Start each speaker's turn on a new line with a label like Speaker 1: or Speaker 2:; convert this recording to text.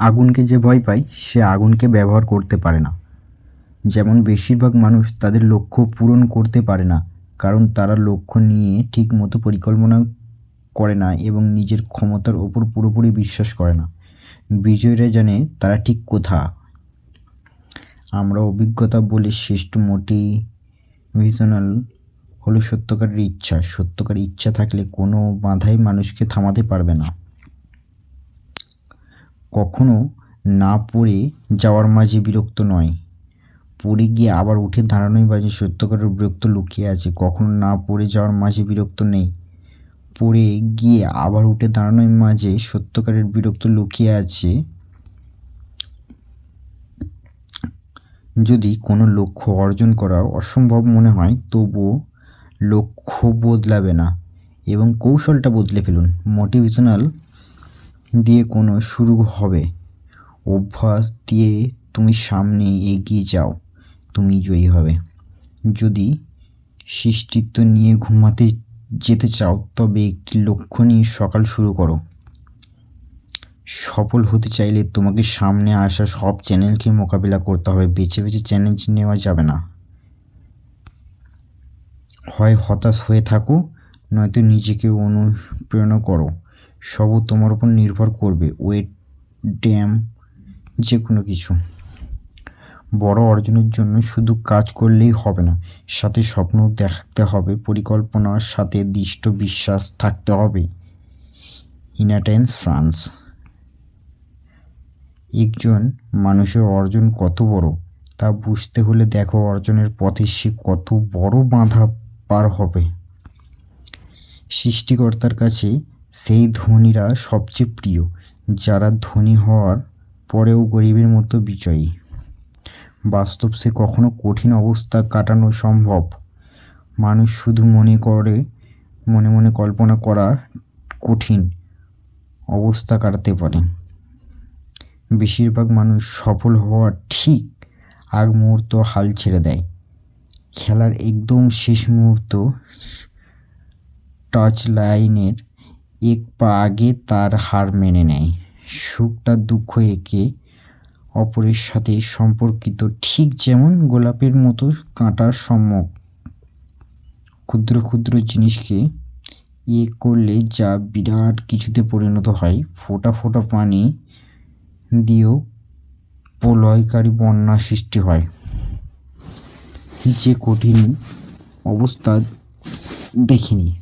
Speaker 1: আগুনকে যে ভয় পায়, সে আগুনকে ব্যবহার করতে পারে না। যেমন বেশিরভাগ মানুষ তাদের লক্ষ্য পূরণ করতে পারে না, কারণ তারা লক্ষ্য নিয়ে ঠিকমতো পরিকল্পনা করে না এবং নিজের ক্ষমতার ওপর পুরোপুরি বিশ্বাস করে না। বিজয়ীরা জানে তারা ঠিক কোথা আমরা অভিজ্ঞতা বলে শ্রেষ্ঠ মোটিভেশনাল হলো সত্যকারের ইচ্ছা। সত্যকার ইচ্ছা থাকলে কোনো বাধাই মানুষকে থামাতে পারবে না। কখনো না পড়ে যাওয়ার মাঝে বিরক্ত নয়। পড়ে গিয়ে আবার উঠে দাঁড়ানোই মাঝে সত্যকারের বিরক্ত লুকিয়ে আছে। কখনো না পড়ে যাওয়ার মাঝে বিরক্ত নেই। পড়ে গিয়ে আবার উঠে দাঁড়ানোর মাঝে সত্যকারের বিরক্ত লুকিয়ে আছে। যদি কোনো লক্ষ্য অর্জন করা অসম্ভব মনে হয়, তবুও লক্ষ্য বদলাবে না এবং কৌশলটা বদলে ফেলুন। মোটিভেশনাল দিয়ে কোনো শুরু হবে। অভ্যাস দিয়ে তুমি সামনে এগিয়ে যাও, তুমি জয়ী হবে। যদি সৃষ্টিত্ব নিয়ে ঘুমাতে যেতে চাও, তবে একটি লক্ষ্য নিয়ে সকাল শুরু করো। সফল হতে চাইলে তোমাকে সামনে আসা সব চ্যানেলকে মোকাবিলা করতে হবে, বেছে বেছে চ্যালেঞ্জ নেওয়া যাবে না। হয় হতাশ হয়ে থাকো, নয়তো নিজেকে অনুপ্রেরণা করো। সবও তোমার উপর নির্ভর করবে ওয়েট ড্যাম যে কোনো কিছু। বড় অর্জনের জন্য শুধু কাজ করলেই হবে না, সাথে স্বপ্ন দেখতে হবে, পরিকল্পনার সাথে দৃষ্ট বিশ্বাস থাকতে হবে। ইনাটেন্স ফ্রান্স একজন মানুষের অর্জন কত বড়, তা বুঝতে হলে দেখো অর্জনের পথে সে কত বড় বাধা পার হবে। সৃষ্টিকর্তার কাছে সেই ধনীরা সবচেয়ে প্রিয়, যারা ধনী হওয়ার পরেও গরিবের মতো বিজয়ী। বাস্তব সে কখনো কঠিন অবস্থা কাটানো সম্ভব। মানুষ শুধু মনে করে, মনে মনে কল্পনা করা কঠিন অবস্থা কাটাতে পারে। বেশিরভাগ মানুষ সফল হওয়ার ঠিক আগ মুহূর্ত হাল ছেড়ে দেয়। খেলার একদম শেষ মুহূর্ত টাচ লাইনের এক পা আগে তার হার মেনে নেয় সুখ তার দুঃখ একে অপরের সাথে সম্পর্কিত ঠিক যেমন গোলাপের মতো কাঁটার সম্মুখ ক্ষুদ্র ক্ষুদ্র জিনিসকে ইয়ে করলে যা বিরাট কিছুতে পরিণত হয়, ফোঁটা ফোঁটা পানি দিয়েও প্রলয়কারী বন্যা সৃষ্টি হয়। যে কঠিন অবস্থা দেখিনি।